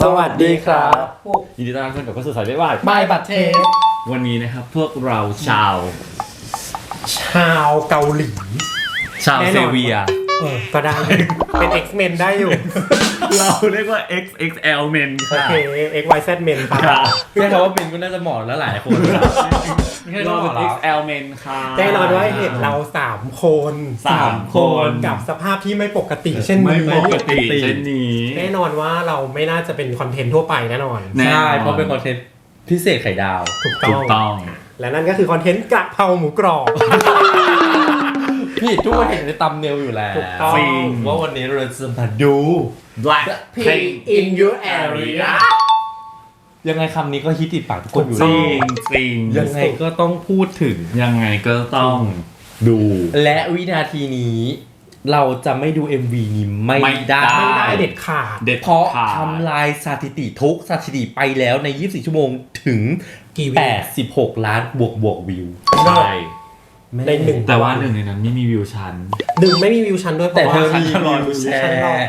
สวัสดีครับยินดีต้อนรับทุกคนกลับเข้าสู่สายไม่ว่าบายบัตเทสวันนี้นะครับ พวกเราชาว ชาวเกาหลี ชาวแน่นอนเซเวีย เออก็ได้เป็น X-Men ได้อยู่ เราเรียกว่า XXL men โอค่ะเค X Y Z Men ปะค่ะแค่คำว่าเป็นก็น่าจะเหมาะแล้วหลายคนเราเป็น XL men ค่ะแน่นอนว่าเห็นเราสามคนสามคนกับสภาพที่ไม่ปกติเช่นไม่นี้ปกติเช่นนี้ แน่นอนว่าเราไม่น่าจะเป็นคอนเทนต์ทั่วไปแน่นอน แน่นอนใช่ เพราะเป็นคอนเทนต์พิเศษไข่ดาว ถูกต้ถูอกง ต้อง และนั่นก็คือคอนเทนต์กระเพราหมูกรอบ พี่ทุกคนเห็นในตัมเนลอยู่แล้วถูกต้องจริงว่าวันนี้เราจะมาดู Black Pink in your area ยังไงคำนี้ก็ฮิตติดปากทุกคนอยู่จริแล้วงจริงยังไงก็ต้องพูดถึง ยังไงก็ต้องดู และวินาทีนี้ เราจะไม่ดู MV นี้ไม่ไม่ได้ ได้ ไม่ได้เด็ดขาด เด็ดเพราะขาดทำลายสถิติทุกสถิติไปแล้วใน 24 ชั่วโมงถึง กี่วิว 86 ล้านบวกบวกวิว ใช่ ในหนึ่งแต่ว่าหนึ่งในนั้นไม่มีวิวชันหนึ่งไม่มีวิวชันด้วยเพแต่ราะเธว่าอมีฉันรอวิวแชฉันรอร์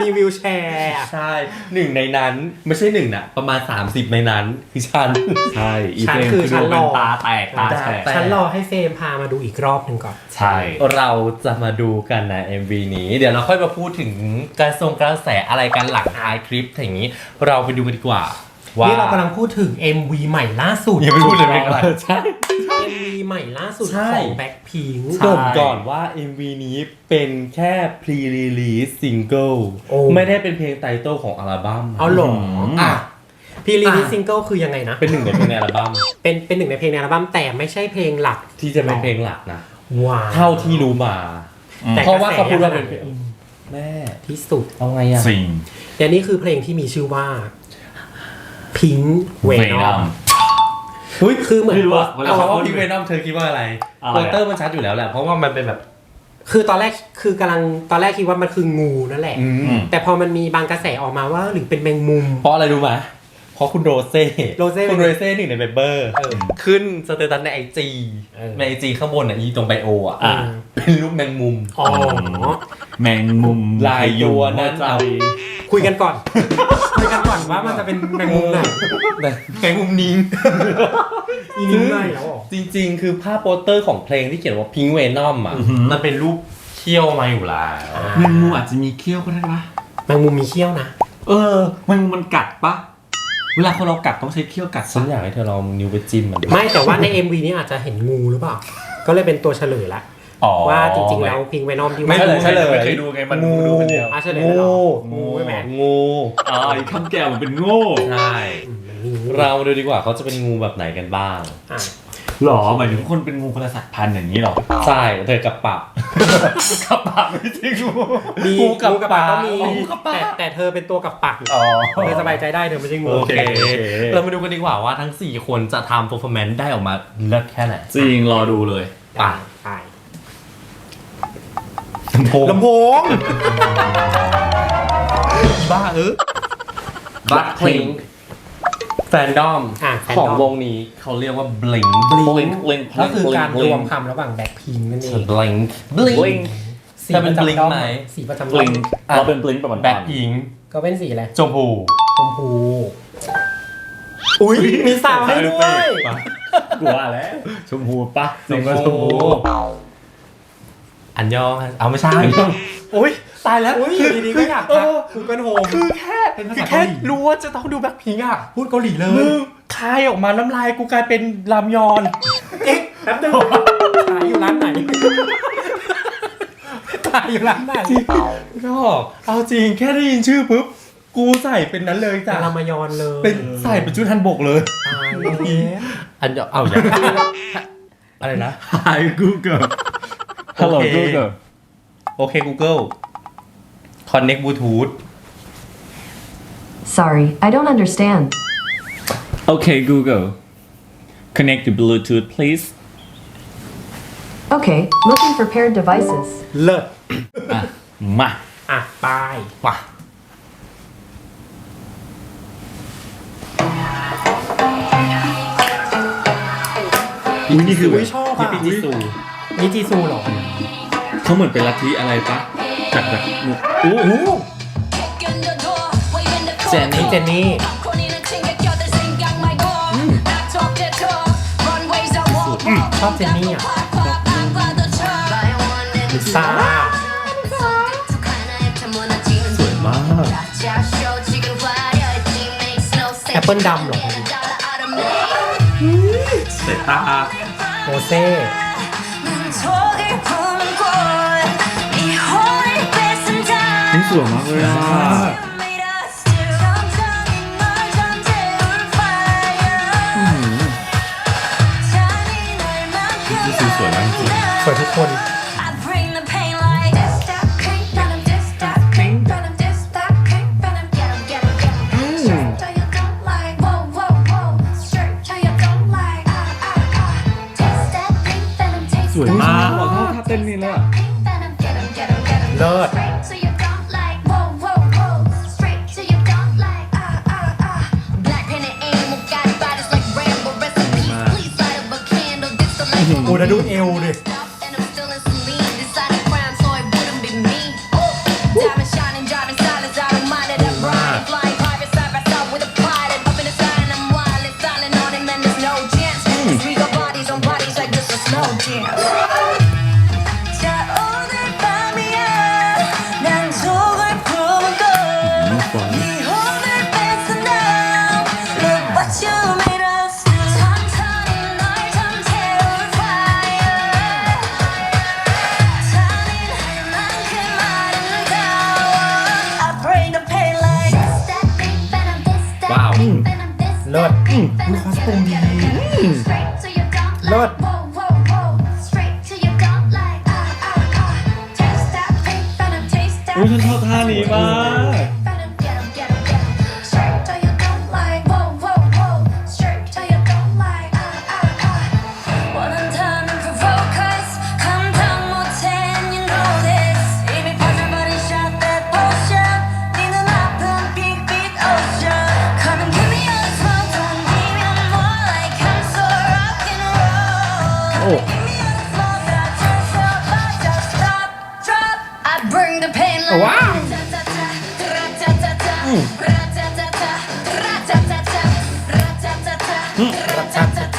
มีวิวแชร์ใช่หนึ่งในนั้น ไม่ใช่หนึ่งนะประมาณ 30 ในนั้นคือฉันใช่อีฉันเฟรมคือคือฉันดูรเป็อนตาแตกตาแฉกแต่ฉันรอให้เฟรมพามาดูอีกรอบหนึ่งก่อนใช่เราจะมาดูกันนะ MV นี้ เดี๋ยวเราค่อยมาพูดถึงการทรงกระแสอะไรกันหลังท้ายคลิปอย่างนี้ เราไปดูกันดีกว่าว่านี่เรากำลังพูดถึง MV ใหม่ล่าสุดยังไม่พูดเลยไม่เป็นไรใช่ MV ใหม่ล่าสุดใช่ ของ Blackpink ใช่เกรินก่อนว่า MV นี้เป็นแค่ pre-release single โอ้ ไม่ได้เป็นเพลงไตเติลของอัลบั้มเอาหรออะพีรีนิอะ ซิงเกิลคือยังไงนะ เป็นหนึ่งในเพลงในอัลบั้มเป็นเป็นหนึ่งในเพลงในอัลบั้มแต่ไม่ใช่เพลงหลักที่จะเป็นเพลงหลักนะ ว้าวเท่าที่รู้มา แต่เพราะว่าเขาพูดว่ากเป็ระนแสเพลงแม่ ที่สุดเอาไงอะ สิ่งแต่นี่คือเพลงที่มีชื่อว่า Pink Venom เฮ้ย คือเหมือนไม่รู้อะเอาคำว่าพิงเวนอมเธอคิดว่าอะไรอะไรอะโปสเตอร์มันชัดอยู่แล้วแหละเพราะว่ามันเป็นแบบคือตอนแรกคือกำลังตอนแรกคิดว่ามันคืองูนั่นแหละอืมแต่พอมันมีบางกระแสออกมาว่าหรือเป็นแมงมุม เพราะอะไรรู้ไหมเพราะคุณโรเซ่โรเซ่คุณโรเซ่หนึ่งในเมมเบอร์เออขึ้นสเตตัสในไอจีเออในไอจีข้างบนอะยีตรงไบโออะอะเป็นรูปแมงมุมอ๋อ แมงมุมลายตัวนั้นใจเอา คุยกันก่อน คุยกันก่อนว่ามันจะเป็นแมงมุมไหนแต่แมงมุมนิ้งอีนิ้วไหนแล้วเหรอจริง ๆ คือภาพโปสเตอร์ของเพลงที่เขียนว่าพิงเวนอมอะมันเป็นรูปเขี้ยวมาอยู่แล้วแมงมุมอาจจะมีเขี้ยวก็ได้ปะแมงมุมมีเขี้ยวนะ เออแมงมุมมันกัดปะเวลาคนเรากัดต้องใช้เขี้ยวกัดฉัปะนอยากให้เธอลองนิ้วไปจิ้มมันดูไม่แต่ว่าใน MV นี้อาจจะเห็นงูหรือเปล่าก็เลยเป็นตัวเฉลยละอ๋อ ว่าจริงๆแล้วพิงไวนอมที่ไม่ว่าเลยเฉลยไม่เคยดูไงมันงูดูคนเดียวอะเฉลยแล้วเหรองูงูใช่ไหมงูอ๋อไอ้คำแก้วมันเป็นโง่ใช่อืมมันมีงูเรามาดูดีกว่าเขาจะเป็นงูแบบไหนกันบ้างอะหรอหมายถึงคนเป็นงูคนละสัตว์พันธุ์อย่างนี้หรอใช่เธอกับปะกับปากไม่ใช่งูมีงูกับงูกับปากก็มีปลางูกับปลาแต่แต่เธอเป็นตัวกับปากอ๋อเธอสบายใจได้เธอไม่ใช่งูโอเคโอเคเรามาดูกันดีกว่าว่าทั้ง 4 คนจะทำ performance ได้ออกมาเลิศแค่ไหนจริงรอดูเลยไปใช่ ลำโพงลำโพงบ้าเออบัตเพลงแฟนดอมอะของ Fandom วงนี้เขาเรียกว่า blink Blink Blink ก็คือการ Blink รวมคำระหว่างแบ็คพิงนั่นเอง blink Blink สีแต่เป็ปนระจำ Blink ด้อมไหม สีประจำบด้อลิมงเราเป็นบลิงประมาณแบ็คพิงก็เป็นสีอะไรชมพูชมพูอุ้ยมีสาวให้ด้วย กลัวแล้วชมพูปะชมพู อันยองเอาไม่ใช่โอ้ยตายแล้วอุ้ยคือดีๆก็อยากเอทักอกูเกิลโฮมคือแค่เป็นภาคือษาแค่เกาหลีรู้ว่าจะต้องดูแบ็คพิงอะพูดเกาหลีเลมึยงคายออกมาน้ำลายกูกลายเป็นรามยอนเอ๊ะแป๊บนึงขายอยู่ร้านไหนขายอยู่ร้านไหนก็เอาจริงแค่ได้ยินชื่อปุ๊บกูใส่เป็นนั้นเลยจาจ้ะรามายอนเลยเป็นใส่เป็นชุดฮันบกเลยตายแล้วอันยองเอาอย่างอะไรนะ Hi Google Hello โอเค Google โอเค Google Connect Bluetooth Sorry, I don't understand. Okay Google Connect to Bluetooth please Okay, looking for paired devices. เลิศ อ่ะมา อ่ะไป ว่ะ อุ้ยนี่คือ อุ้ยชอบ พี่ อ่ะ ปิจิซู นี่จีซูเหรอเขาเหมือนเป็นลัทธิอะไรปะจากจากอู้โอ้โห Kick in the door, waving เจนนี่พี่เจนนี่ชอบเจนนี่อะลิซ่าสวยมากแอปเปิลดำเหรอสายตาโมเซ่ 수가 많아요. This is what I'm doing. สวยทุกคน สวยมาก ขอโทษถ้าเต้นนี่แล้วอะ เลิศ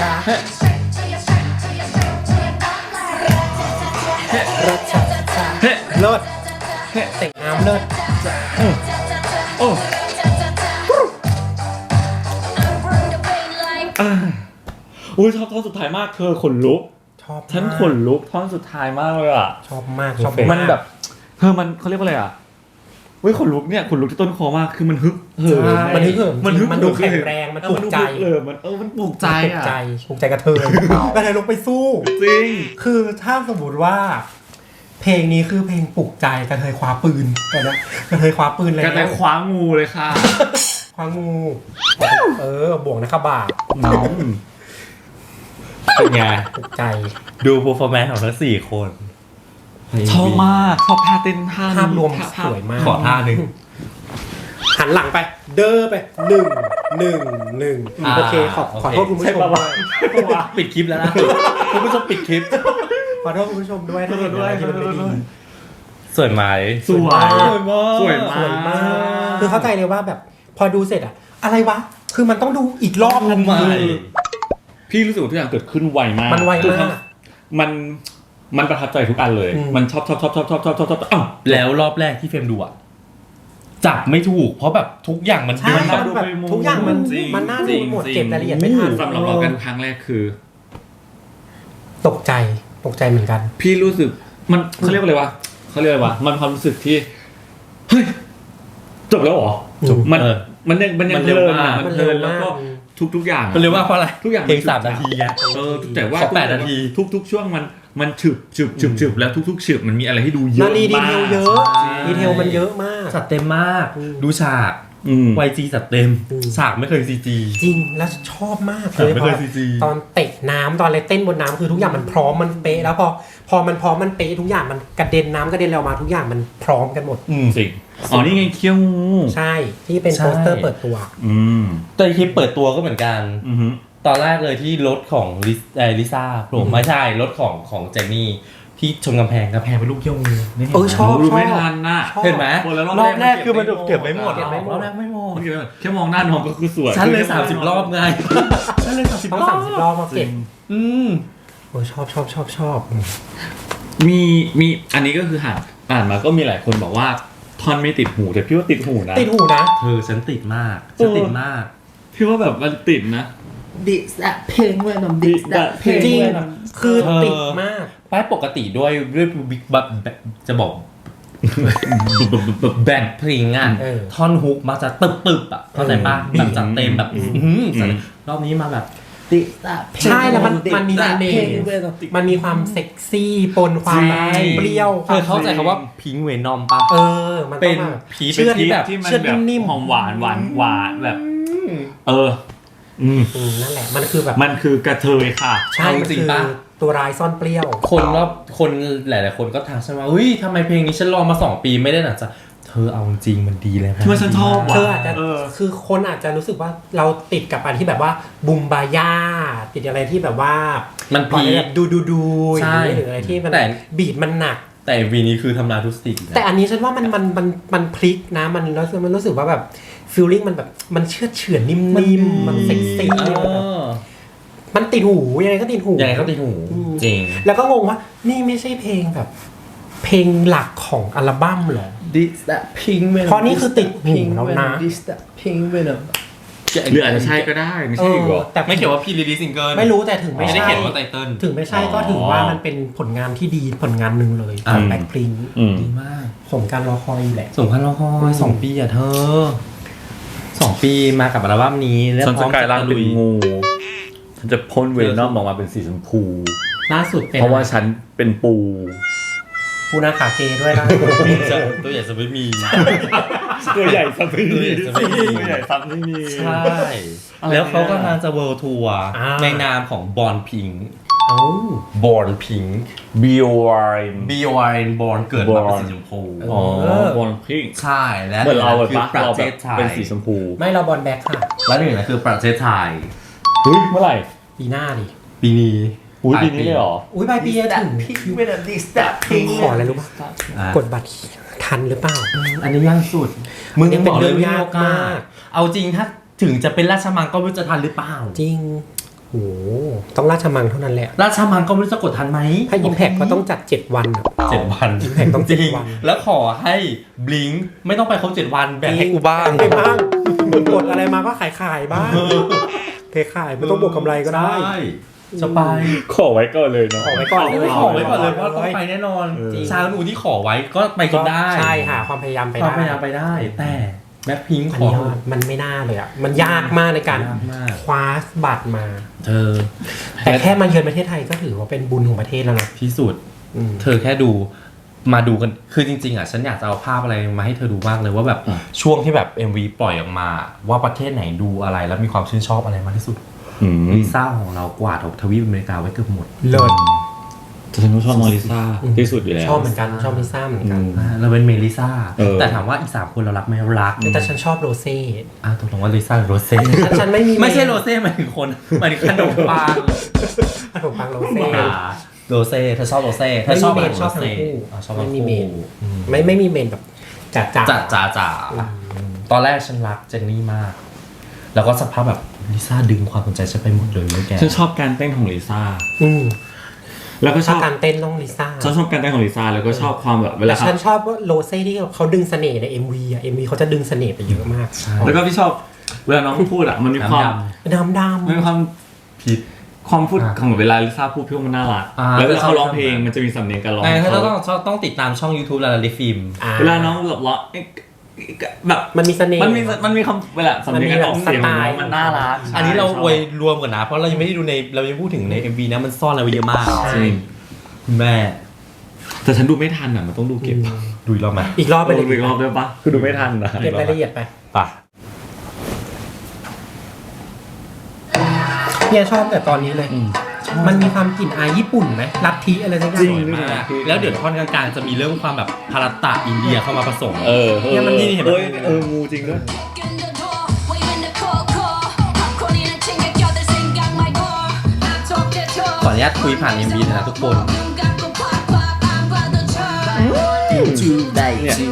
ra-ta-ta-ta. Straight to your, straight to your, straight to your bum like ra-ta-ta-ta, รัชชาชาเลิศแต่งน้ำเลิศโอ้อุ้ยชอบท่อนสุดท้ายมากเธอขนลุกชอบฉันขนลุกท่อนสุดท้ายมากเลยอะชอบมากชอบมันแบบเธอมันเขาเรียกว่าอะไรอะ ว้ยขนลุกเนี่ยขนลุกที่ต้นคอมากคือมันฮึกเหิมใช่มันฮึกเหิมมันฮึกมันดูเหิแข็งแรงมันปลุกใจเออมันเออมันปลุกใจปลุกอะใจปลุกใจกระเทยกระเทยลงไปสู้จริงคือถ้าสมมติว่า เพลงนี้คือเพลงปลุกใจกระเทยคว้าปืนก่อนนะกระเทยคว้าปืนแล้วกระแต่คว้างูเลยค่ะคว้างู เออบวกนะครับบาทน้องเป็นไงปลุกใจดู performance ของทั้งสี่คน ชอบมากชอบท่าเต้นท่านี้ภาพรวมท่สวยมาก ขอท่าหนึ่งหันหลังไป เด้อไปหนึ่งหนึ่งหนึ่งอ่าโอเคขอโอเค ขอโทษคุณผู้ชมด้วยปิดคลิปแล้วนะคุณผู้ชมปิดคลิป ขอโทษคุณผู้ชมด้วยถ้าเห็นอะไรที่มันไม่ดีสวยไหมสวย สวยมาก สวยมากสวยมากคือเข้าใจเลยว่าแบบพอดูเสร็จอะอะไรวะ คือมันต้องดูอีกรอบทันใหม่ทีพี่รู้สึกว่าทุกอย่างเกิดขึ้นไวมากมันไวมากทุทั้งมัน มันประทับใจทุกอันเลยอืมมันชอบชอบชอบชอบชอบชอบชอบชอบอ้าวแล้วรอบแรกที่เฟรมดูอะจับไม่ถูก เพราะแบบทุกอย่างมันใช่มันมัแบบนแบบทุกอย่างมันจริงมันน่าจริดูงหมดจริงเก็บรายละเอียดไม่ทันสำหรับเรากันครั้งแรกคือ ตกใจตกใจเหมือนกัน พี่รู้สึก มันเขาเรียกว่าอะไรวะเขาเรียกอะไรวะมันความรู้สึกที่เฮ้ยจบแล้วเหรอจบมันเออมันยังมันยังมันเร็วพลินมากอะมันเพลินแล้วก็ ทุกทุกๆอย่างอะมันเร็วมากเพราะอะไรทุกอย่างเพลงนสามนาทีไงเออแต่ว่าขอแปดนาทีทุกทุกๆช่วงมันมันฉึบฉึบฉึบฉึบแล้วทุกๆฉึบมันมีอะไรให้ดูเยนาอะนีดีมากเทลเยอะจริงดีเทลมันเยอะมากจัดเต็มมากอืมดูฉาก อืม YG จัดเต็มอืม ฉากไม่เคย CG จริงแล้วชอบมากแต่ไม่เคยพอ CG ตอนเตะน้ำตอนอะไรเต้นบนน้ำคือทุกอย่างมันพร้อมมันเป๊ะแล้วพอพอมันพร้อมมันเป๊ะทุกอย่างมันกระเด็นน้ำกระเด็นเรามาทุกอย่างมันพร้อมกันหมด อืมจริงอ๋อนี่ไงเคี้ยวงู ใช่ที่เป็นใช่ โปสเตอร์เปิดตัว อืมแต่คลิปเปิดตัวก็เหมือนกัน อือฮึตอนแรกเลยที่รถของลิซเอ่อลิซ่าโผล่ไม่ใช่รถของของเจนนี่ ที่ชนกำแพงกำแพงเป็นลูกเกี้ยวงูนี่เออชอบ รู้ชอบไม่ทันน่ะชอบ เห็นไหมโอ้แล้วรรออบบแรแรกกคือมันเก็บเก็บไม่หมดเก็บไม่หมดรอบแรกไม่หมดแค่มองหน้าน้องก็คือสวยฉันเลยสามสิบรอบไงฉันเลยสามสิบต้องรอบสามสิบรอบมาเก็บอืม โอ้ยชอบชอบชอบชอบมีมีอันนี้ก็คือหาอ่านมาก็มีหลายคนบอกว่าท่อนไม่ติดหูแต่พี่ว่าติดหูนะติดหูนะ เธอฉันติดมากฉันติดมาก พี่ว่าแบบมันติดนะ ดิสอะเพลงเว้ยน้ำดิสอะเพลงจริง เว้ยน้คือเออติดมาก ป้ายปกติด้วยด้วยบิ๊กบับจะบอก แบนพริงอะเออ ท่อนฮุกมาจะตึบตึบๆอะเข้าใจป่ะแบบจัดเต็มแบบอื้อหือใส่รอบนี้มาแบบ ดิสอะเพลงใช่แล้วมันดิสมันมีอะเสน่เพลงห์เว้ยน้ำดิสมันมีความเซ็กซี่ปนความใช่ เปรี้ยวเธอเข้าใจคำว่าพิงเวนอมป่ะเออ มันเป็ต้อนงแบบ ผีเชื่อดเป็นผีที่แบบ ที่มันเชื่อดแบบนิ่มหอมหวานหวานหวานแบบ เออ อืมๆอืมนั่นแหละมันคือแบบมันคือกระเทยค่ะ ใช่เอามันจริงคือปะ ตัวร้ายซ่อนเปรี้ยว คนรอบคนหลาย ๆ คนก็ทักฉันว่าเฮ้ยทำไมเพลงนี้ฉันรอมาสองปีไม่ได้หนังจะเธอเอาจริงมันดีเลยนะ ที่ว่าฉันชอบเธออาจจะเออ คือคนอาจจะรู้สึกว่าเราติดกับอันที่แบบว่าบุมบาย่าติดอะไรที่แบบว่ามันปล่อยพีให้คแบบดูดูดูๆใช่อย่างนี้หรืออะไรที่มันแต่ บีดมันหนัก แต่วีนี้คือทำลายทุกสิ่งนะแต่อันนี้ฉันว่ามันมันมันมันพลิกนะ มันรู้สึกมันรู้สึกว่าแบบ ฟีลลิ่งมันแบบมันเชื่อดเฉือนนิ่มๆ มันเซ็กซี่เอมันแบบอมันติดหูยังไงก็ติดหูยังไงก็ติดหูอืมจริง แล้วก็งงว่า นี่ไม่ใช่เพลงแบบ เพลงหลักของอัลบั้มเหรอ This that pink venom เพราะนี่คือติดหูแล้วนะ This that pink venom หรืออาจจะใช่ก็ได้ไม่ใช่หรอแต่ไม่เกี่ยวว่าพี่รีลีซิงเกิลไม่รู้แต่ถึงไม่ไม่ได้ใช่เขียนว่าไตเติ้ลถึงไม่ใช่ก็อ๋อถือว่ามันเป็นผลงานที่ดีผลงานหนึ่งเลยขอ่าองแบ็คพริงอืมดีมากสมการรอคอยอยู่แหละสงครามรอคอยสองปีอะเธอ สองปีมากับอัลบั้มนี้แล้วฉันพร้จะอมกลายร่างจะเป็นลุยงูฉันจะพ่นเวนอมออกมาเป็นสีชมพู ล่าสุดเป็นเพราะว่าฉันเป็นปู ปูนาขาเกด้วยนะจะตัวใหญ่จะไม่มี ตัวใหญ่ซับไม่มีตัวใหญ่ซับไม่มีตัวใหญ่ซับไม่มีใช่ แล้วเขากำลังจะเวิลด์ทัวร์อ่าในนามของบอลพิง เอ้าบอลพิง B O R N B O R N บอลเกิดมาเป็นสีชมพูอ๋อบอลพิงใช่และเหมือนเราแบบคือปะประเราเทแบบศไทยเป็นสีชมพูไม่เราบอลแบ็คค่ะ และหนึ่งนะคือประเทศไทย เฮ้ยเมื่อไหร่ปีหน้าดิ ปีนี้ อุ้ยปีนี้เลยเหรอ อุ้ยปลายปีจะถึงขออะไรรู้ป่ะอะ กดบัตรทันหรือเปล่า อันนี้ย่างสุด มึงยังบอกเลยเป็นเรื่องไม่มียากโอกาสมาก เอาจริงถ้าถึงจะเป็นราชมังก็ไม่รู้จะทันหรือเปล่า จริง โหต้องราชมังเท่านั้นแหละ ราชมังก็ไม่รู้จะกดทันไหมถ้าอิมแพกก็ต้องจัด 7 วันอะเจ็ดวัน Impact ต้องจริงเจ็ดวันแล้วขอให้บลิงไม่ต้องไปครบเจ็ดวันแบ่งให้กูบ้าง ไปบ้างกดอะไรมาก็ขายขายๆบ้างเทขายไม่ต้องบวกกำไรก็ได้ ใช่จะไปขอไว้ก่อนเลยเนาะ ขอไว้ก่อนไม่ขอไว้ก่อนเลยเพราะต้องไปแน่นอนเออ ชาวหนูที่ขอไว้ก็ไปจนได้ใช่หาความพยายามไปความได้พยายามไปได้ แต่ แบ็คพิงอันขอนี้ว่ามันไม่น่าเลยอะ มันยากมากในการยากมากคว้าบัตรมา เธอแต่แค่มาเยือนประเทศไทยก็ถือว่าเป็นบุญของประเทศแล้วนะพิสูจน์อืม เธอแค่ดูมาดูกัน คือจริง ๆ อะ ฉันอยากจะเอาภาพอะไรมาให้เธอดูมากเลยว่าแบบอะช่วงที่แบบ MV ปล่อยออกมา ว่าประเทศไหนดูอะไรแล้วมีความชื่นชอบอะไรมากที่สุดอืมลิซ่าของเรากวาดทวีปอเมริกาไว้เกือบหมด เลิศ แต่ฉันก็ชอบน้องลิซ่าที่สุดอยู่แล้ว ชอบเหมือนกันชอบลิซ่าเหมือนกันอืมอ่าเราเป็นเมลิซ่าเออแต่ถามว่าอีกสามคนเรารักไหมรัก แต่ฉันชอบโรเซ่อะตกลงว่าลิซ่าหรือโรเซ่ฉันฉันไม่มีไม่ใช่โรเซ่หมายถึงคนหมายถึงขนมปังขนมปังโรเซ่โรเซ่เธอชอบโรเซ่เธอไม่ชมีอบเมแบบนโรชอบทั้งเซ่คู่อ๋อชอบไม่ทั้งมีคู่เมนไม่ไม่มีเมนแบบจัดจ้าจ่าจ่าจ่าตอนแรกฉันรักเจนนี่มาก แล้วก็สักพักแบบลิซ่าดึงความสนใจฉันไปหมดเลยเมื่อแกฉันชอบการเต้นของลิซ่าอืม แล้วก็ชชออบบการเต้นต้องลิซ่าฉันชอบการเต้นของลิซ่าแล้วก็ชอบความแบบเวแต่ลาเขาฉันชอบว่าโรเซ่ที่เขาดึงเสน่ห์ใน MV อะ MV เขาจะดึงเสน่ห์ไปเยอะมาก แล้วก็พี่ชอบเวลาน้องพูดอะมันมีความดำดำมันมีความผิดความพูดอะของเวลาลิซ่าพูดพี่ว่ามันน่ารักอ่าแล้วเวลาเขาร้องเพลงมันจะมีสำเนียงการร้องไงของถ้าเขาต้องต้องต้องติดตามช่อง YouTube ลาลาลิฟิล์มอ่เวลาน้องแบบร้องเอ๊ะ แบบมันมีเสน่ห์ มันมีมันมีคำเวลาสำเนียงการออกเสียงของน้องมันน่ารักอันนี้เราใช่อวยรวมก่อนนะ เพราะเรายังไม่ได้ดูในเรายังพูดถึงใน MV นะมันซ่อนอะไรไว้เยอะมากจริงคุณแม่แต่ฉันดูไม่ทันอะ มันต้องดูเก็บดูอีกรอบไหมอีกรอบไปเลยดูอีกรอบได้ปะคือดูไม่ทันนะเก็บรายละเอียดไปป่ะเนี่ยชอบแต่ตอนนี้เลย มันมีความกลิ่นอายญี่ปุ่นไหมลัทธิอะไรสักอย่าจริง ง สวยมากแล้วเดี๋ยวท่อนกลางๆจะมีเรื่องความแบบพาราตะอินเดียเข้ามาผสม เออเนี่ยมันนี่เห็นไหม เออมูจริงด้วย ขออนุญาตคุยผ่าน MV หนอยนะทุกคนจูได้จู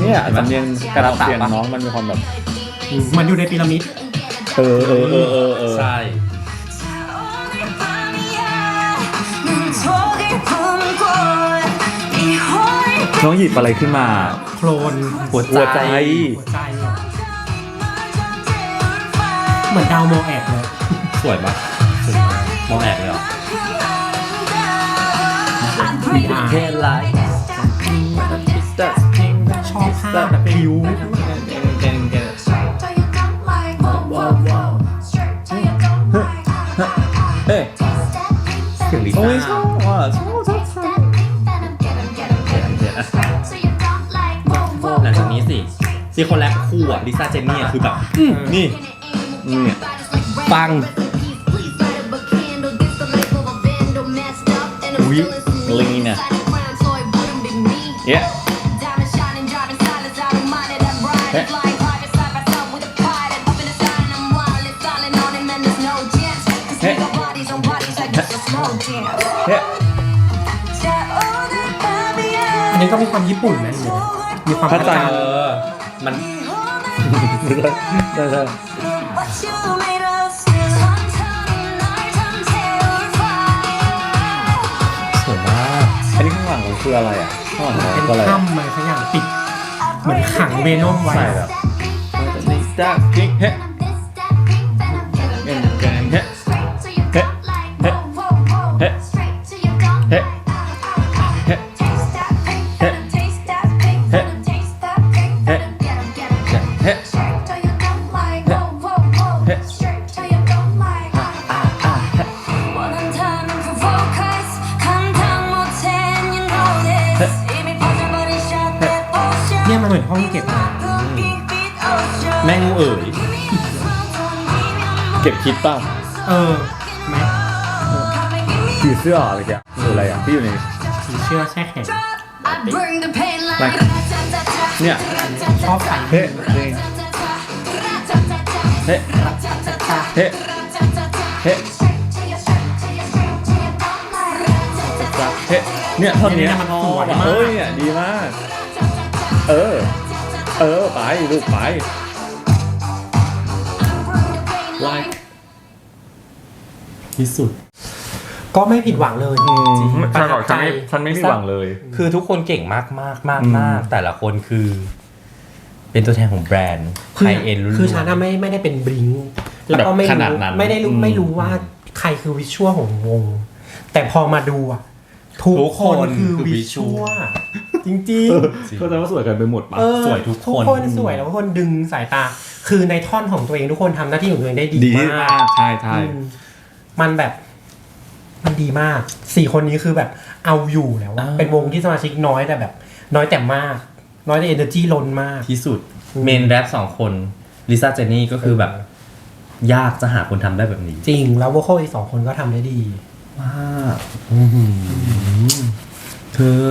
เนี่ยสำเนียงการะตักเสียงน้องมันมีความแบบมันอยู่ในพีระมิด เออเออเออเออเออใช่ น้องหยิบอะไรขึ้นมา โคลนหัวหัวใจใจหัวใจอะเหมือนดาวโมแอบเลยสวยปะมองแอบเลยเหรอเฮไลท์ชอบภาพแบบผิวเฮ้ับลิซ่าเจนนี่คือแบบนี่ฟัง อุ๊ยลิงน่ะเยอะเฮ้เฮ้เฮ้อันนี้ก็มีความญี่ปุ่นนะมีความพระจันทร์ เออมัน ได้ได้สวยมากอันนี้ข้างหลังเราคืออะไรอะข้างหลังเป็นถ้ำอะไรสักอย่างปิดเหมือนขังเวนอมไว้แบบนี่จ้าคลิกแฮะเงินแกนแฮ้ คิดเปล่าเออไหมผีเสื้ออะไรแกคืออะไรอะที่อยู่ในสีเชื่อแช่แข็ง I bring the pain like เนี่ย ชอบใส่เฮ้ เฮ้ เฮ้ เฮ้เฮ้เฮ้เนี่ยท่อนเนี้ยชอบอะเฮ้ยเนี่ยดีมาก เออ เออ ไป ลูกไป like ที่สุด ก็ไม่ผิดหวังเลยอืมจริงฉันบอกประทับใจฉันไม่ฉันไม่มีหวังเลย คือทุกคนเก่งมากมากมากอืมมากแต่ละคนคือ เป็นตัวแทนของแบรนด์คืไฮอเอ็นรุ่น คือฉันน่ะไม่ไม่ได้เป็นบลิงก์แล้วก็ไม่แบบขนาดรู้นั้น ไม่ได้รู้อืม ไม่รู้ว่าใครคือวิชวลของวง แต่พอมาดูอะทุกคนคือวิชวลจริงๆ เข้าใจว่าสวยกันไปหมดปะ เออสวยทุกคน ทุกคนสวยแล้วทุกคนดึงสายตา คือในท่อนของตัวเองทุกคนทำหน้าที่ของตัวเองได้ดีดีมามากกใช่ใช่อืม มันแบบ มันดีมากสี่คนนี้คือแบบ เอาอยู่แล้วอะเป็นวงที่สมาชิกน้อยแต่แบบ น้อยแต่มาก น้อยแต่เอเนอร์จีล้นมาก ที่สุดอืม เมนแรปสองคนลิซ่าเจนนี่ก็คือแบบ ยากจะหาคนทำได้แบบนี้จริงแล้ววอคอลอีกสองคนก็ทำได้ดี มากอื้อหือเธอ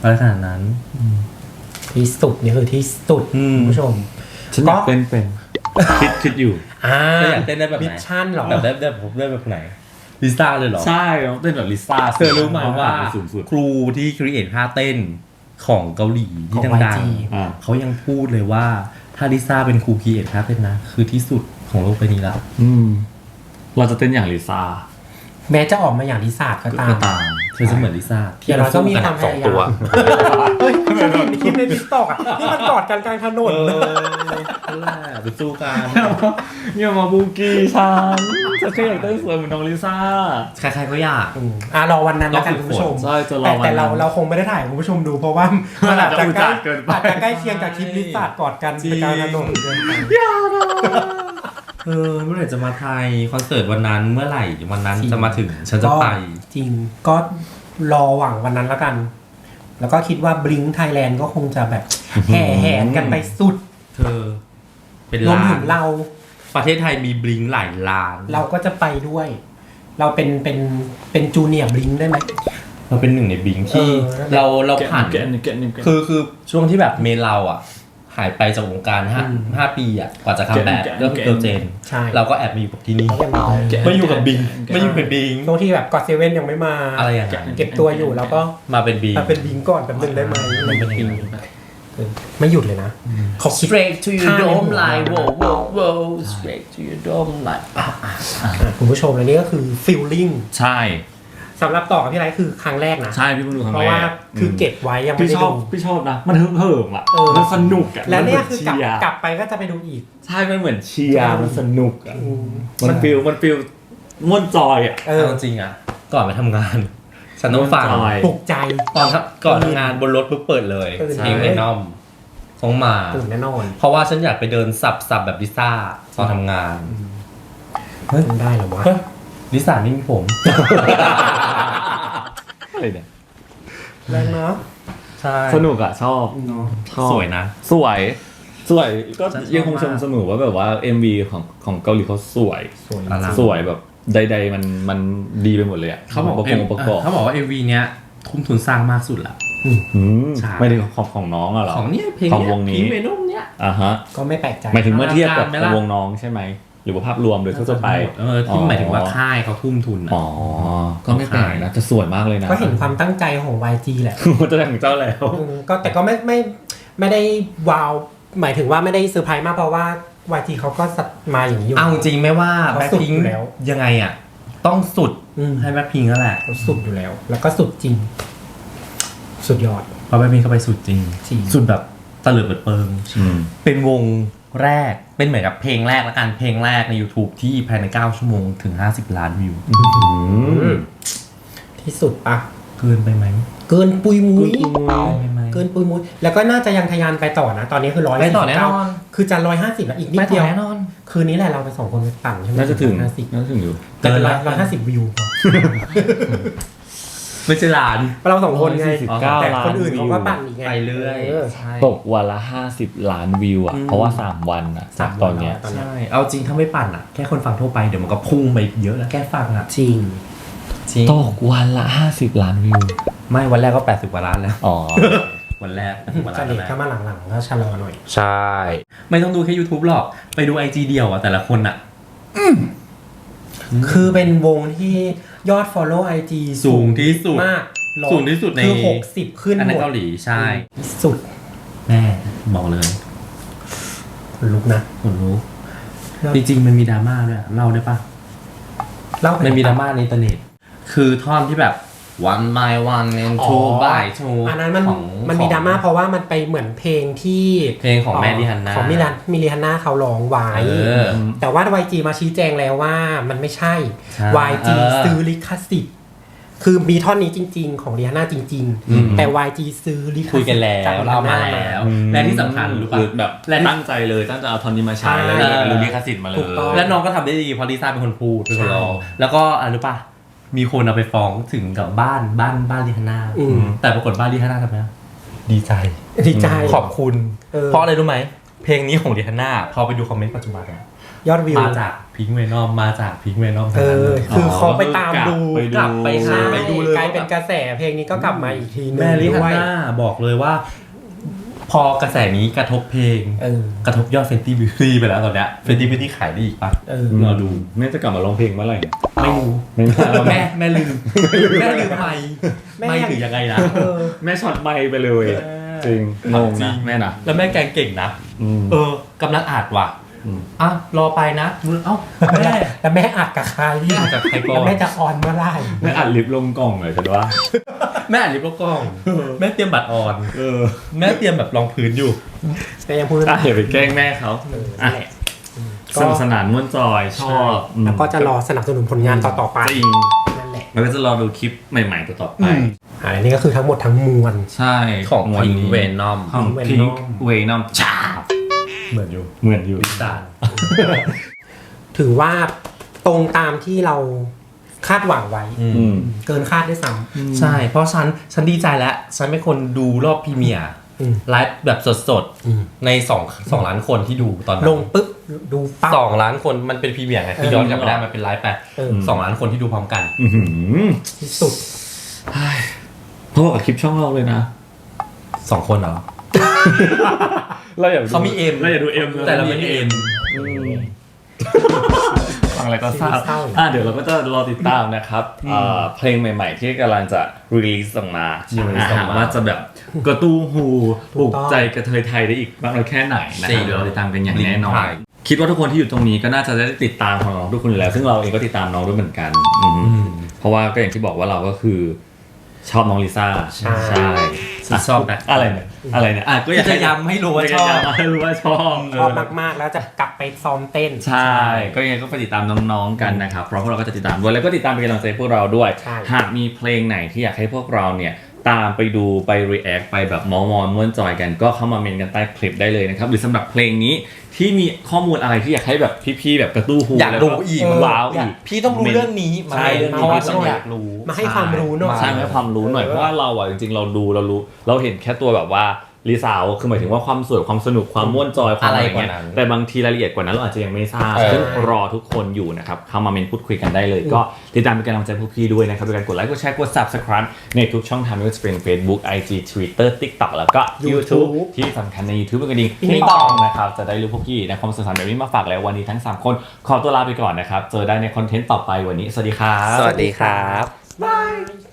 อะไรขนาดนั้น ที่สุดนี่คือที่สุดอืม คุณผู้ชม ฉันอยากเป็นเป็นคิดคิดอยู่ อ่าเธออยากเต้นได้แบบไหนมิชชั่นเหรอ แบบได้แบบได้แบบไหนลิซ่าเลยเหรอ ใช่เต้นแบบลิซ่าเธอรู้ไหมว่าสูงสุด ครูที่ครีเอทท่าเต้นของเกาหลีที่ของ ดัง YG อ่า ๆ เขายังพูดเลยว่าถ้าลิซ่าเป็นครูครีเอทท่าเต้นนะ คือที่สุดของโลกใบนี้ละอืม เราจะเต้นอย่างลิซ่า แม้จะออกมาอย่างลิซ่าก็ตาม ก็ตามเธอจะเหมือนลิซ่าเดี๋ยวเราก็มีความพยายามเฮ้ยฉันเห็นคลิปในทิกตอกอะที่มันกอดกันกลางถนนเอเลยอนั่นแหละไปสู้กันอย่ามาบูกี้ฉันฉันแค่อยากเต้นสวยเหมือนน้องลิซ่าใครๆก็อยากอืมอะรอวันนั้นแล้วกันคุณผู้ชมใช่จะรอแต่วันนั้นแต่เราเราคงไม่ได้ถ่ายให้คุณผู้ชมดูเพราะว่ามันอาจจะมันอาจจะอุจใกล้จาระเกินไปอาจจะใกล้เคียงกับคลิปลิซ่ากอดกันจริงกลางถนนเกินไป เออเมื่อไหร่จะมาไทยคอนเสิร์ตวันนั้นเมื่อไหร่วันนั้นจะมาถึงฉันจะไป จริงก็รอหวังวันนั้นแล้วกัน แล้วก็คิดว่าบลิงไทยแลนด์ก็คงจะแบบแห่แหนกันไปสุด เธอ เป็นรวมล้าถึนงเรา ประเทศไทยมีบลิงหลายล้าน เราก็จะไปด้วย เราเป็นเป็นเป็นจูเนียร์บลิงได้ไหม เราเป็นหนึ่งในบลิงที่ เออนั่นแหละเราเราผ่าน แกะแกะแกะแกะคือคือช่วงที่แบบเมนเราอะ หายไปจากวงการห้าอืมห้าปีอะกว่าจะคัมแบ็คเจนเรื่องเกิร์ลเจน ใช่ เราก็แอบมาอยู่กับที่นี่เขายังมีไม่อยู่กับบิงไม่อยู่กับบิงช่วงที่แบบกอดเซเว่นยังไม่มาอะไรอย่างเงี้ยเก็บตัวอยู่แล้วก็มาเป็นบิงมาเป็นบิงก่อนแป๊บนึงได้ไหมมันเป็นอย่างนี้เออไม่หยุดเลยนะเขาคิด straight to your ท่าใน dome หัว like wow wow wow straight to your dome like อะอะคุณผู้ชมและนี่ก็คือฟิลลิ่งใช่ สำหรับต่อกับพี่ไรคือครั้งแรกนะใช่พี่เพิ่งดูครั้งเพแรราะว่า กคือเก็บไว้ยังไม่พี่ได้ชอบดู พี่ชอบนะ มันเฮิ่มเหิมๆอะเออ มันสนุกอะและเนี่ยมัคืหอมืกลับเชียร์กลับไปก็จะไปดูอีก ใช่มันเหมือนเชียร์มันสนุกอะอืมมันฟิลมันฟิลม่วนจอยอะ เออเอาจริงๆอะ ก่อนไปทำงาน ฉันต้องฟัง จอย ปลุกใจ ตอนทำก่อนทำงานบนรถปุ๊บเปิดเลยตื่นเพลงเลยไอนอมต้องมา ตื่นแน่นอนเพราะว่าฉันอยากไปเดินสับสับแบบลิซ่าตอนทำงาน มันได้เหรอวะเฮ้ย ลิซ่านี่มีผม อะไรเนี่ยแรงเนาะใช่ สนุกอะชอบชอบสวยนะ สวย สวยก็ฉันชอบยังคงชมมาก เสมอว่าแบบว่า MV ของของเกาหลีเขาสวย สวย อลัง สวยแบบใด ๆ มันมันดีไปหมดเลยอะเขาบอกประกอบประกอบเขาบอกว่า MV เนี้ยทุ่มทุนสร้างมากสุดละ อืมใช่ ไม่ได้ของของน้องอะเหรอ ของเนี้ยเพลงของเนี้ยวงนี้พิงเมนอมเนี้ย อ่าฮะก็ไม่แปลกใจหมายถึงเมื่อเทียบกับอลังการไหมล่ะ วงน้องใช่ไหม หรือว่าภาพรวมโดยทั่วๆไปเออที่หมายถึงว่าค่ายเขาทุ่มทุนอะอ๋อ ก็ไม่แปลกนะจะสวยมากเลยนะ ก็เห็นความตั้งใจของ YG แหละมันจะถึงเจ้าแล้วอืมก็แต่ก็ไม่ไม่ไม่ได้ว้าว หมายถึงว่าไม่ได้เซอร์ไพรส์มากเพราะว่า YG เขาก็สัตมาอย่างนี้อยู่ เอาจริงไหมว่าเขาแบ็คสุดพิงอยู่แล้วยังไงอะ ต้องสุดอืมให้แบ็คพิงนั่นแหละเขาสุดอยู่แล้ว แล้วก็สุดจริง สุดยอดเพราะแบ็คพิงเข้าไปสุดจริงจริงสุดแบบตะเลิดเปิดเปิงอืมเป็นวง แรกเป็นเหมือนกับเพลงแรกละกันเพลงแรกใน YouTube ที่ภายใน 9 ชั่วโมงถึง 50 ล้านวิวที่สุดปะเกินไปไหมเกินปุยมุ้ยเกินไปไหมเกินปุยมุ้ยแล้วก็น่าจะยังทะยานไปต่อนะ ตอนนี้คือร้อยไปต่อแน่นอนคือจะร้อยห้าสิบแล้วอีกนิดไม่เดีต่ยอวแน่นอนคืนนี้แหละเราไปสองคนไปปั่นใช่ไหมน่าจะถึงห้าสิบน่าจะถึงอยู่แต่เป็นเกินร้อยละร้อยห้าสิบวิวพอ ไม่ใช่ล้าน เราสองคนไง149แต่ล้านคนอื่นเขาก็วิวปั่นอีกไงไปเรื่อยอใช่ตกวันละ 50 ล้านวิวอะเพราะว่า 3 วันอะสามตอนเนี้ยวันใช่ เอาจริงถ้าไม่ปั่นอะ แค่คนฟังทั่วไปเดี๋ยวมันก็พุ่งไปเยอะแล้วแค่ฟังอะจริง จริงตกวันละ 50 ล้านวิว ไม่วันแรกก็ 80กว่าล้านแล้ว อ๋อ วันแรก80กว่าล้าจะนเด็กแล้วก็มาหลังๆก็ชะลอหน่อย ใช่ ไม่ต้องดูแค่ YouTube หรอก ไปดู IG เดียวอะแต่ละคนอะ คือเป็นวงที่ยอด follow IG สูงที่สุดมากสูงที่สุดในคือหกสิบขึ้นอันหนั้มนดเกาหลีใช่สุดแม่บอกเลยคนลุกนะผมรู้จริงๆมันมีดราม่าด้วยอะเล่าได้ปะเล่าไปมันมีดราม่าในอินเทอร์เน็ตคือท่อนที่แบบ one by one and อ๋อ two by two อันนั้นมันของมันมีของดราม่าเพราะว่ามันไปเหมือนเพลงที่เพลงของแมรี่ฮันนาของมิลันมิลิฮันนาเขาร้องไว้เออ แต่ว่า YG มาชี้แจงแล้วว่ามันไม่ใช่ ใช่ YG เออซื้อลิขสิทธิ์ คือมีท่อนนี้จริง ๆ ของริฮาน่าจริงอืมๆแต่ YG ซื้อลิขคุยสิกันทธิ์แล้จากวริเราฮามาน่าแล้ว และที่สำคัญรู้คืป่ะอแบบและที่ตั้งใจเลยตั้งใจเอาทอนนี้มาใช้ใช่แล้วอยากรู้ลิขสิทธิ์มาเลถูย กต้อง และน้องก็ทำได้ดีเพราะลิซ่าเป็นคนพูดเป็นคนร้องแล้วก็อะไรรู้ป่ะ มีคนเอาไปฟ้องถึงกับบ้านบ้านบ้านลิฮาน่าอืม แต่ปรากฏบ้านลิฮาน่าทำไมดีใจ ดีใจ ขอบคุณ เออ เพราะอะไรรู้ไหม เพลงนี้ของลิฮาน่าพอไปดูคอมเมนต์ปัจจุบันอะยอดวิว มาจากพิงเวนอมมาจากพิงเวนอมเออ คือเขาไปตามดูไปกลับไปใช่หาไปดูเลยกลายเป็นกระแสเพลงนี้ก็กลับมาอีกทีนึงแม่ลิฮาด้วย น่าบอกเลยว่า พอกระแสนี้กระทบเพลง เออ กระทบยอดเฟนตี้บิวตี้ไปแล้วตอนเนี้ยเฟนตี้บิวตี้ขายได้อีกปะเออ รอดูแม่จะกลับมาร้องเพลงเมื่อไหร่เนี่ยไม่รู้ไม่น่าแม่แม่ลืมแม่ลืมไม่แม่ ไม่ถือยังไงนะเออ แม่ช็อตไม่ไปเลยอะจริงงงจรินะงแม่นะแล้วแม่แกงเก่งนะ อืม เออกำลังอ่านว่ะ อืมอะรอไปนะเอ้าแม่แล้วแม่อัดกับใครแม่อัดกับใครก่อนแล้วแม่จะออนเมื่อไหร่แม่อัดลิปลงกล่องเลยฉันว่าแม่อ่านลิปโลกกล้องแม่เตรียมบัตรออนเออ แม่เตรียมแบบรองพื้นอยู่แต่ยังพูดไม่อะได้อย่าไปแกล้งแม่เขาเอออะนั่นแหละสนุกสนานม่วนจอยชอบอืมแล้วก็จะรอสนับสนุนผลงานต่อๆไปจริงนั่นแหละแล้วก็จะรอดูคลิปใหม่ ๆ ต่อๆไปอ่าอันนี้ก็คือทั้งหมดทั้งมวลใช่ของวันพิงนี้เวนอมของ Pink พิง Venom เวนอมจ้า เหมือนอยู่เหมือนอยู่ ลิซ่าถือว่าตรงตามที่เราคาดหวังไว้ อืม เกินคาดด้วยซ้ใช่ เพราะฉันฉันดีใจแล้ว ฉันเป็นคนดูรอบพรีเมียร์อืมไลฟ์แบบสดอืม ๆ ในสองสองล้านคนที่ดูตอนนั้นำลงปุ๊บ ดูปั๊บ สองล้านคนมันเป็นพรีเมียร์ไงคือย้อนกลับไปได้มันเป็นไลฟ์ไปเออ สองล้านคนที่ดูพร้อมกัน อื้อหือที่สุดเพราะว่าคลิปช่องเราเลยนะ สองคนเหรอ เราอยากดูเขามี M เราอยากดูเอ็มแต่เราไม่มี M ฟังอะไรก็เศร้าเศร้าอะเดี๋ยวเราก็จะรอติดตามนะครับเอ่อเพลงใหม่ ๆ ที่กำลังจะรีลิสออกมา release ออกมาว่าจะแบบกระตู้หูปลุกต้องใจกระเทยไทยได้อีกบ้างน้อยแค่ไหนนะจริครับงเดี๋ยวเราติดตามกันอย่างลิงก์แน่นอนถ่ายคิดว่าทุกคนที่อยู่ตรงนี้ก็น่าจะได้ติดตามของน้องทุกคนอยู่แล้ว ซึ่งเราเองก็ติดตามน้องด้วยเหมือนกันอือฮึเพราะว่าก็อย่างที่บอกว่าเราก็คือชอบน้องลิซ่าใช่ใช่ ฉันชอบนะอะไรเนี่ยอะไรเนี่ยอะก็อยากจะย้ำให้รู้ว่าชอบจะย้ำให้รู้ว่าชอบชอบมากๆ แล้วจะกลับไปซ้อมเต้น ใช่ ก็ยังไงก็ไปติดตามน้องๆกันนะครับเพราะพวกเราก็จะติดตามด้วยแล้วก็ติดตามเป็นกำลังใจให้พวกเราด้วยใช่หากมีเพลงไหนที่อยากให้พวกเราเนี่ย ตามไปดูไป react ไปแบบมอมอนม่วนจอยกันก็เข้ามาเมนกันใต้คลิปได้เลยนะครับ หรือสำหรับเพลงนี้ที่มีข้อมูลอะไรที่อยากให้แบบพี่ๆแบบกระตู้หูอยากแล้วรู้อีกว้าวอยอีก พี่ต้องรู้เรื่องนี้มาใช่เรื่องเพนี้ราะว่าพี่ต้องอยากรู้ มาให้ความรู้หน่อย ใช่ให้ความรู้หน่อยเออเพราะว่าเราอะจริงๆเราดูเรารู้ เราเห็นแค่ตัวแบบว่า ลีสาวคือหมายถึงว่าความสวยความสนุกความม่วนจอยความอะไรเงี้ยอะไรกว่านั้นแต่บางทีรายละเอียดกว่านั้นเราอาจจะยังไม่ทราบเออ ซึ่งรอทุกคนอยู่นะครับ เข้ามาเมนพูดคุยกันได้เลย ก็ติดตามเป็นกำลังใจพวกพี่ด้วยนะครับด้วยการกดไลค์กดแชร์กด subscribe ในทุกช่องทางไม่ว่าจะเป็น Facebook IG Twitter TikTok แล้วก็ YouTube YouTube ที่สำคัญใน YouTube เป็นกระดิ่งติ๊งติ๊งต๊ตออกงนะครับจะได้รู้พวกพี่ในความสนุกสนานแบบนี้มาฝากแล้ววันนี้ทั้งสามคนขอตัวลาไปก่อนนะครับเจอได้ในคอนเทนต์ต่อไปวันนี้สวัสดีครับ สวัสดีครับบาย